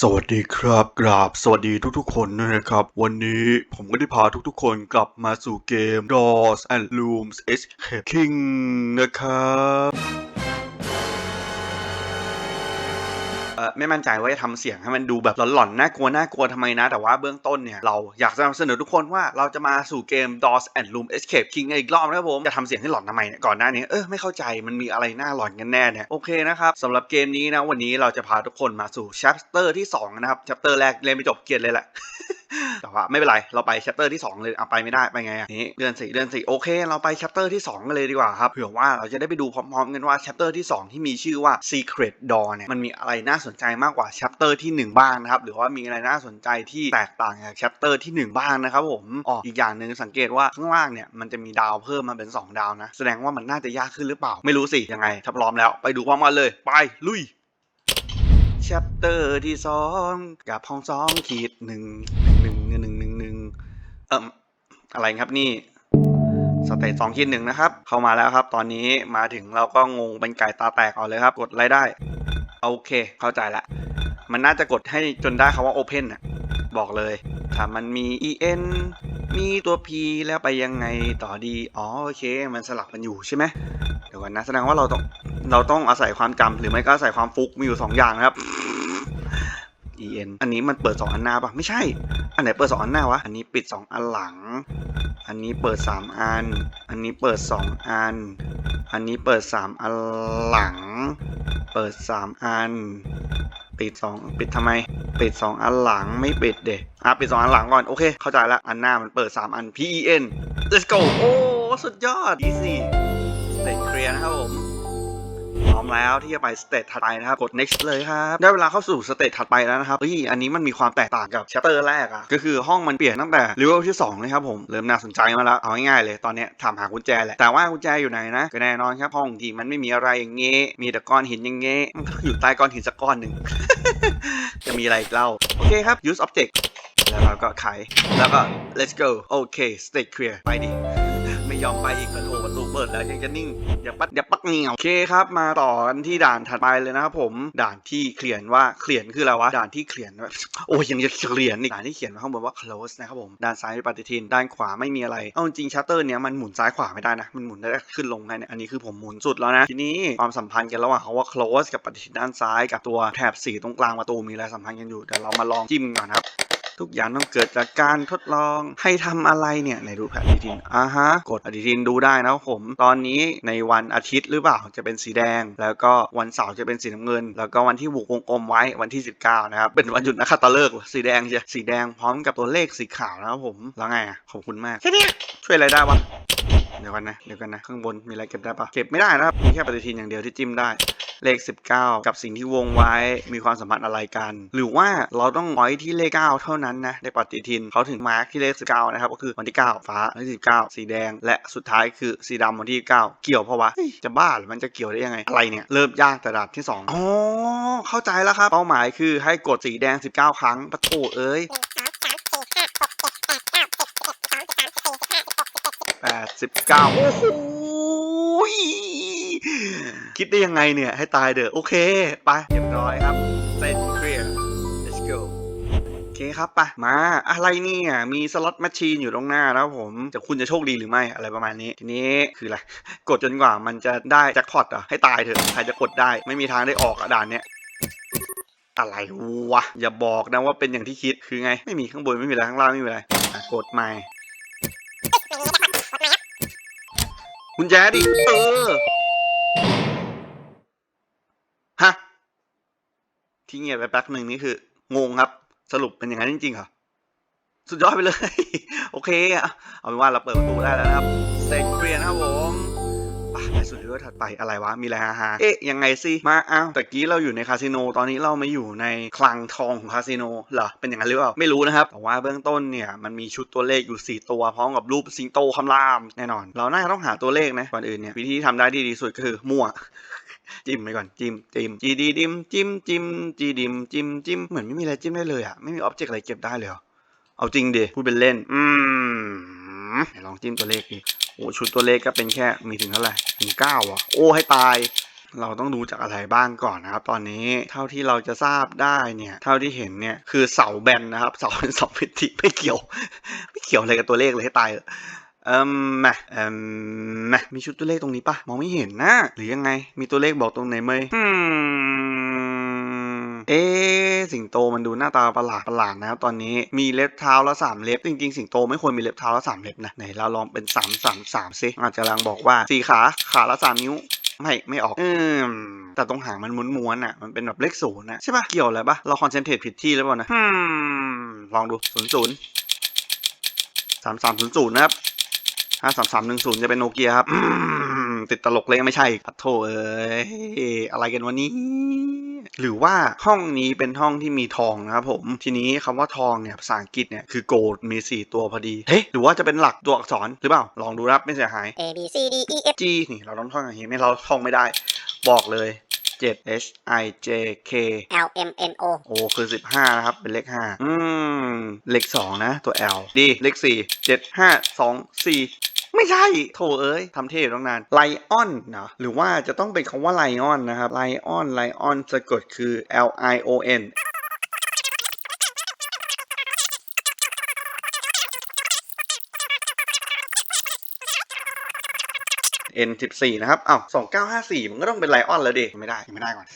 สวัสดีครับกราบสวัสดีทุกๆ คนนะครับ วันนี้ผมก็ได้พาทุกๆ คนกลับมาสู่เกม Doors and Rooms Escape King นะครับ ไม่มั่นใจว่าจะทำเสียงให้มันดูแบบหลอนๆน่ากลัวน่ากลัวทำไมนะ แต่ว่าเบื้องต้นเนี่ย เราอยากจะนำเสนอทุกคนว่าเราจะมาสู่เกม Doors and Room Escape King อีกรอบนะครับผมจะทำเสียงให้หลอนทำไมเนี่ยก่อนหน้านี้เออไม่เข้าใจมันมีอะไรน่าหลอนกันแน่เนี่ยโอเคนะครับสำหรับเกมนี้นะวันนี้เราจะพาทุกคนมาสู่ chapter ที่สองนะครับ chapter แรกเล่นไม่จบเกลียดเลยแหละ แต่ว่าไม่เป็นไร เราไป chapter ที่ 2 เลยเอาไปไม่ได้ไปไงอะนี่เดือนสี่เดือนสี่โอเค เราไป chapter ที่ 2 กันเลยดีกว่าครับเผื่อว่าเราจะได้ไปดูพร้อมๆกันว่า chapter ที่ 2 ที่มีชื่อว่า secret door เนี่ยมันมีอะไรน่าสนใจมากกว่า chapter ที่ 1 บ้างนะครับหรือว่ามีอะไรน่าสนใจที่แตกต่างจาก chapter ที่ 1 บ้างนะครับผมอ๋ออีกอย่างหนึ่งสังเกตว่าข้างล่างเนี่ยมันจะมีดาวเพิ่มมาเป็น 2 ดาวนะแสดงว่ามันน่าจะยากขึ้นหรือเปล่าไม่รู้สิยังไงถ้าพร้อมแล้วไปดูพร้อมกันเลยไปลุย chapter ที่สองกับห้องสองขีดหนึ่ง หนึ่งหนึ่งหนึ่งหนึ่งหนึ่งเอ่อะไรครับนี่สเตจสองขีดหนึ่งนะครับ เข้ามาแล้วครับ ตอนนี้มาถึงเราก็งงเป็นไก่ตาแตกเอาเลยครับ กดไรได้ โอเค เข้าใจละ มันน่าจะกดให้จนได้คำว่า open น่ะบอกเลยถ้ามันมี en มีตัว p แล้วไปยังไงต่อดี อ๋อโอเค มันสลับกันอยู่ใช่ไหมเดี๋ยวก่อนนะ แสดงว่าเราต้องเราต้องอาศัยความจำหรือไม่ก็อาศัยความฟุกมีอยู่สองอย่างนะครับ en อันนี้มันเปิดสองอันหน้าปะไม่ใช่ อันไหนเปิดสองอันหน้าวะ อันนี้ปิดสองอันหลัง อันนี้เปิดสามอัน อันนี้เปิดสองอัน อันนี้เปิดสามอันหลัง เปิดสามอัน ปิดสองปิดทำไม ปิดสองอันหลังไม่ปิดเด็อะปิดสองอันหลังก่อน โอเค เข้าใจละ อันหน้ามันเปิดสามอัน pen let's go โอ้ สุดยอด easy สเตจเคลียร์นะครับผม พร้อมแล้วที่จะไปสเตจถัดไปนะครับ กด next เลยครับ ได้เวลาเข้าสู่สเตจถัดไปแล้วนะครับเฮ้ยอันนี้มันมีความแตกต่างกับ chapter แรกอะก็คือห้องมันเปลี่ยนตั้งแต่ level ที่2เลยครับผม เริ่มน่าสนใจมาแล้ว เอาง่ายๆเลยตอนนี้ถามหากุญแจแหละ แต่ว่ากุญแจอยู่ไหนนะ ก็แน่นอนครับห้องที่มันไม่มีอะไรอย่างเงี้ มีแต่ก้อนหินอย่างเงี้มันก็อยู่ใต้ก้อนหินสักก้อนหนึ่ง จะมีอะไรอีกเล่า โอเคครับ use object แล้วเราก็ไขแล้วก็ let's go โอเค stage clear ไปดิ ยอมไปอีกประตูประตูเปิดแล้วยังจะนิ่งอย่าปัดอย่าปักเงียวโอเคครับมาต่อกันที่ด่านถัดไปเลยนะครับผมด่านที่เขียนว่าเขียนคืออะไรวะด่านที่เขียนโอ้ยยังจะเขียนอีกด่านที่เขียนมาข้างบนว่า close นะครับผมด้านซ้ายเป็นปฏิทินด้านขวาไม่มีอะไรเอาจริงชัตเตอร์เนี้ยมันหมุนซ้ายขวาไม่ได้นะมันหมุนได้ขึ้นลงแค่เนี้อันนี้คือผมหมุนสุดแล้วนะทีนี้ความสัมพันธ์กันระหว่างคำว่า close กับปฏิทินด้านซ้ายกับตัวแถบสีตรงกลางประตูมีอะไรสัมพันธ์กันอยู่เดี๋ยวเรามาลองจิ้มก่อนครับ ทุกอย่างต้องเกิดจากการทดลองให้ทำอะไรเนี่ยในรูปแผนปฏิทินอ่าฮะกดปฏิทินดูได้นะครับผม ตอนนี้ในวันอาทิตย์หรือเปล่าจะเป็นสีแดง แล้วก็วันเสาร์จะเป็นสีน้ำเงิน แล้วก็วันที่บุกวงกลมไว้วันที่ 19นะครับเป็นวันหยุดนักขัตฤกษ์สีแดงใช่สีแดงพร้อมกับตัวเลขสีขาวนะครับผมแล้วไงอะขอบคุณมากแค่นี้ช่วยอะไรได้วะเดี๋ยวกันนะ เดี๋ยวกันนะ ข้างบนมีอะไรเก็บได้ปะเก็บไม่ได้นะครับ มีแค่ปฏิทินอย่างเดียวที่จิ้มได้ เลข 19 กับสิ่งที่วงไว้มีความสัมพันธ์อะไรกัน หรือว่าเราต้องไว้ที่เลข 9 เท่านั้นนะในปฏิทินเขาถึงมาร์กที่เลข 19 นะครับ ก็คือวันที่ 9 ฟ้าวันที่19 สีแดง และสุดท้ายคือสีดำวันที่ 9 เกี่ยวเพราะว่าจะบ้าหรือมันจะเกี่ยวได้ยังไง อะไรเนี่ย เริ่มยากแต่ดับที่ 2อ๋อเข้าใจแล้วครับ เป้าหมายคือให้กดสีแดง 19 ครั้งประโถเอ้ยแปดสิบเก้าโอ้โห คิดได้ยังไงเนี่ย ให้ตายเด้อโอเค ไปเรียบร้อยครับเซ็ตเคลียร์ let's go โอเคครับไปมาอะไรเนี่ยมีสล็อตแมชชีนอยู่ตรงหน้านะครับผมจะคุณจะโชคดีหรือไม่อะไรประมาณนี้ ทีนี้คืออะไร กดจนกว่ามันจะได้แจ็คพอตอะให้ตายเถอะใครจะกดได้ไม่มีทางได้ออกอะด่านเนี้ยอะไรวะ อย่าบอกนะว่าเป็นอย่างที่คิดคือไง ไม่มีข้างบนไม่มีอะไรข้างล่างไม่มีอะไระกดใหม่คุณแจดิเออฮะ ที่เงียบไปแป๊บหนึ่งนี่คืองงครับ สรุปเป็นอย่างนั้นจริงๆเหรอสุดยอดไปเลย โอเคเอาเป็นว่าเราเปิดประตูได้แล้วนะครับเซ็กเรียนะครับผมไปสู่เลเวลถัดไปอะไรวะ มีอะไรฮาฮาๆเอ๊ะ ยังไงสิ มาอ้าวตะกี้เราอยู่ในคาสิโน ตอนนี้เรามาอยู่ในคลังทองของคาสิโนเหรอ เป็นอย่างนั้นหรือเปล่า ไม่รู้นะครับ แต่ว่าเบื้องต้นเนี่ย มันมีชุดตัวเลขอยู่ 4 ตัว พร้อมกับรูปสิงโตคำราม แน่นอน เราน่าจะต้องหาตัวเลขนะ ก่อนอื่นเนี่ย วิธีที่ทำได้ที่ดีสุดก็คือมั่ว จิ้มไปก่อนจิ้มจิ้มจีดีดิมจิ้มจิ้มจีดิมจิ้มจิ้มเหมือนไม่มีอะไรจิ้มได้เลยอะไม่มีอ็อบเจกต์อะไรเก็บได้เลยเอาจริงดิพูดเป็นเล่น อืมลองจิ้มตัวเลขดิโอ้ชุดตัวเลขก็เป็นแค่มีถึงเท่าไหร่ถึงเก้าอะ โอ้ให้ตายเราต้องดูจากอะไรบ้างก่อนนะครับ ตอนนี้เท่าที่เราจะทราบได้เนี่ย เท่าที่เห็นเนี่ยคือเสาแบนนะครับ เสาเป็นเสาพิธีไม่เกี่ยว ไม่เกี่ยวอะไรกับตัวเลขเลยให้ตาย เอะเอืมมาเอืมมามีชุดตัวเลขตรงนี้ปะมองไม่เห็นนะ หรือยังไง มีตัวเลขบอกตรงไหนไหมเอ๊สิงโตมันดูหน้าตาประหลาดประหลาดนะครับตอนนี้มีเล็บเท้าละสามเล็บจริงๆ สิงโตไม่ควรมีเล็บเท้าละสามเล็บนะไหนเราลองเป็นสามสามสามซิอาจจะลังบอกว่าสี่ขาขาละสามนิ้วไม่ไม่ออกอืมแต่ตรงหางมันม้วนๆอะมันเป็นแบบเลขศูนย์นะใช่ปะเกี่ยวอะไรปะเราคอนเซนเทรตผิดที่หรือเปล่านะลองดูศูนย์ศูนย์สามสามศูนย์ศูนย์นะครับ ห้าสามสามหนึ่งศูนย์จะเป็นโนเกียครับอืมติดตลกเลยไม่ใช่ปัดโถเอ้ยอะไรกันวันนี้ หรือว่าห้องนี้เป็นห้องที่มีทองนะครับผมทีนี้คำว่าทองเนี่ยภาษาอังกฤษเนี่ยคือ gold มี 4 ตัวพอดีเฮ้ยหรือว่าจะเป็นหลักตัวอักษรหรือเปล่า ลองดูนะครับไม่เสียหาย A B C D E F G นี่เราต้องท่องอย่างนี้ไม่เราท่องไม่ได้ บอกเลย 7 H I J K L M N O O คือ 15 นะครับ เป็นเลข 5 อืม เลข 2 นะ ตัว L ดี เลข 4 7 5 2 4 ไม่ใช่โถเอ้ยทำเท่ตั้งนานไลออนนะหรือว่าจะต้องเป็นคำว่าไลออนนะครับไลออนไลออนสะกดคือ L I O N N 14นะครับอ้าว2954มันก็ต้องเป็นไลออนแล้วดิไม่ได้ยังไม่ได้ก่อน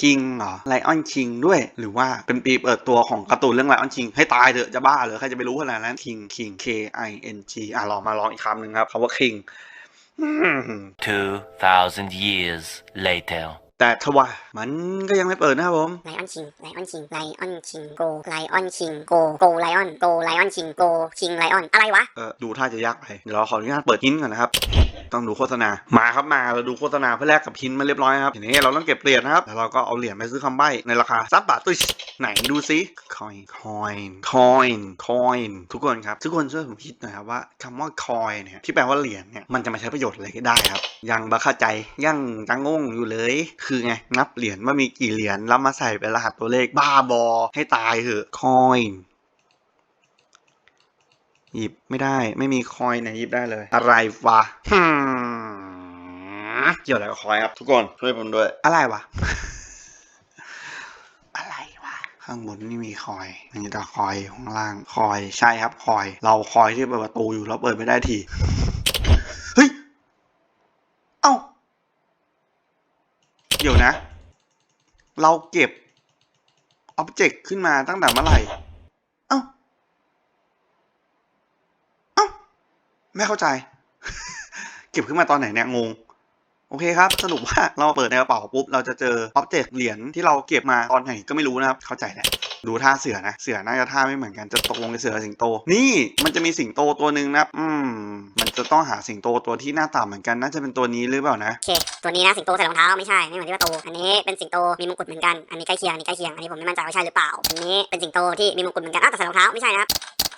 คิงเหรอไลออนคิงด้วย หรือว่าเป็นปีเปิดตัวของการ์ตูนเรื่องไลออนคิงให้ตายเถอะจะบ้าเหรอใครจะไปรู้ขนาดนั้นคิงคิง K I N G อะลองมาลองอีกคำหนึ่งครับคำว่าคิง2,000 years later. แต่ทว่ามันก็ยังไม่เปิดนะครับผมไลออนคิงไลออนคิงไลออนคิงโกไลออนคิงโกโกไลออนโกไลออนคิงโกคิงไลออนอะไรวะ เออดูท่าจะยากไปเดี๋ยวเราขออนุญาตเปิดหินก่อนนะครับ ต้องดูโฆษณา มาครับมาเราดูโฆษณาเพื่อแลกกับหินมาเรียบร้อยครับทีนี้เราต้องเก็บเหรียญนะครับแล้วเราก็เอาเหรียญไปซื้อคำใบ้ในราคาซับบาทตุ้ยไหนดูซิคอยคอยคอยคอยทุกคนครับทุกคนช่วยผมคิดหน่อยครับว่าคำว่าคอยเนี่ยที่แปลว่าเหรียญเนี่ยมันจะมาใช้ประโยชน์อะไรก็ได้ครับยังบัเข้าใจยังจังงงอยู่เลยคือไง นับเหรียญว่ามีกี่เหรียญแล้วมาใส่เป็นรหัสตัวเลขบ้าบอ ให้ตายเถอะคอยหยิบไม่ได้ไม่มีคอยไหนหยิบได้เลย อะไรวะเกี่ยวอะไรกับคอยครับ ทุกคนช่วยผมด้วย อะไรวะ อะไรวะ ข้างบนนี่มีคอยมีแต่คอยข้างล่าง คอยใช่ครับคอย เราคอยที่เปิดประตูอยู่แล้วเปิดไม่ได้ทีเฮ้ย เอ้า เดี๋ยวนะ เราเก็บอ็อบเจกต์ขึ้นมาตั้งแต่เมื่อไหร่ เอ้า เอ้า ไม่เข้าใจ เก็บขึ้นมาตอนไหนเนี่ยงง โอเคครับ สรุปว่าเราเปิดในกระเป๋าปุ๊บ เราจะเจออ็อบเจกต์เหรียญที่เราเก็บมาตอนไหนก็ไม่รู้นะครับ เข้าใจแหละดูท่าเสือนะ เสือน่าจะท่าไม่เหมือนกัน จะตกลงในเสือสิงโต นี่มันจะมีสิงโตตัวหนึ่งนะ อืม มันจะต้องหาสิงโตตัวที่หน้าตาเหมือนกัน น่าจะเป็นตัวนี้หรือเปล่านะ โอเค ตัวนี้นะสิงโตใส่รองเท้าไม่ใช่ ไม่เหมือนที่ประตูอันนี้เป็นสิงโตมีมงกุฎเหมือนกัน อันนี้ใกล้เคียง อันนี้ใกล้เคียง อันนี้ผมไม่มั่นใจว่าใช่หรือเปล่า อันนี้เป็นสิงโตที่มีมงกุฎเหมือนกันอ้าวแต่ใส่รองเท้าไม่ใช่นะครับ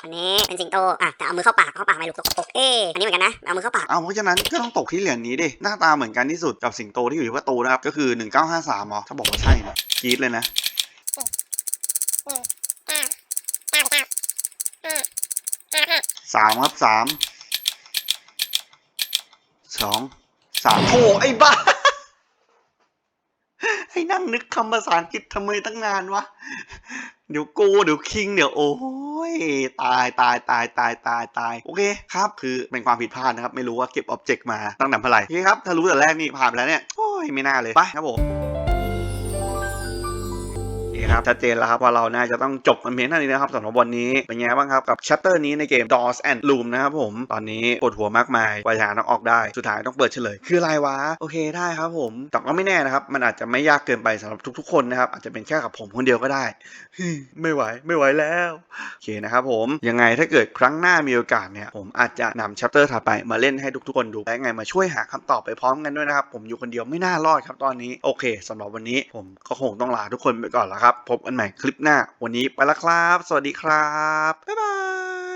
อันนี้เป็นสิงโตอะแต่เอามือเข้าปากเข้าปากไม่ลูกสกปรกเอ๊ะอันนี้เหมือนกันนะเอามือเข้าปากเอาเพราะฉะนั้นก็ต้องตกที่เหรียญนี้ดิหน้าตาเหมือนกันที่สุดกับสิงโตที่อยู่ที่ประตูนะครับก็คือ 1953เหรอถ้าบอกว่าใช่นะกรีดเลยนะสามครับสามสองสามโถไอ้บ้าให้นั่งนึกคำภาษาอังกฤษทำไมตั้งนานวะ เดี๋ยวโก เดี๋ยวคิง เดี๋ยวโอ้ ยตายตายตายตายตายตายโอเคครับ คือเป็นความผิดพลาดนะครับ ไม่รู้ว่าเก็บอ็อบเจกต์มาตั้งแต่เมื่อไหร่โอเคครับ ถ้ารู้แต่แรกนี่ผ่านไปแล้วเนี่ย โอ้ย ไม่น่าเลย ไปครับผม ครับชัดเจนแล้วครับว่าเราน่าจะต้องจบมันเพียงเท่านี้นะครับสำหรับวันนี้เป็นไงบ้างครับกับชัตเตอร์นี้ในเกม Doors and Room นะครับผมตอนนี้ปวดหัวมากมายกว่าจะหาต้องออกได้สุดท้ายต้องเปิดเฉลย คืออะไรวะโอเคได้ครับผมแต่ก็ไม่แน่นะครับมันอาจจะไม่ยากเกินไปสำหรับทุกๆ คนนะครับอาจจะเป็นแค่กับผมคนเดียวก็ได้ไม่ไหวไม่ไหวแล้วโอเคนะครับผมยังไงถ้าเกิดครั้งหน้ามีโอกาสเนี่ยผมอาจจะนำชัปเตอร์ถัดไปมาเล่นให้ทุกๆคนดูและยังไงมาช่วยหาคำตอบไปพร้อมกันด้วยนะครับผมอยู่คนเดียวไม่น่ารอดครับตอนนี้โอเคสำหรับวันนี้ผมก็คงต้องลาทุกคนไปก่อนแล้วครับพบกันใหม่คลิปหน้า วันนี้ไปแล้วครับ สวัสดีครับ บ๊ายบาย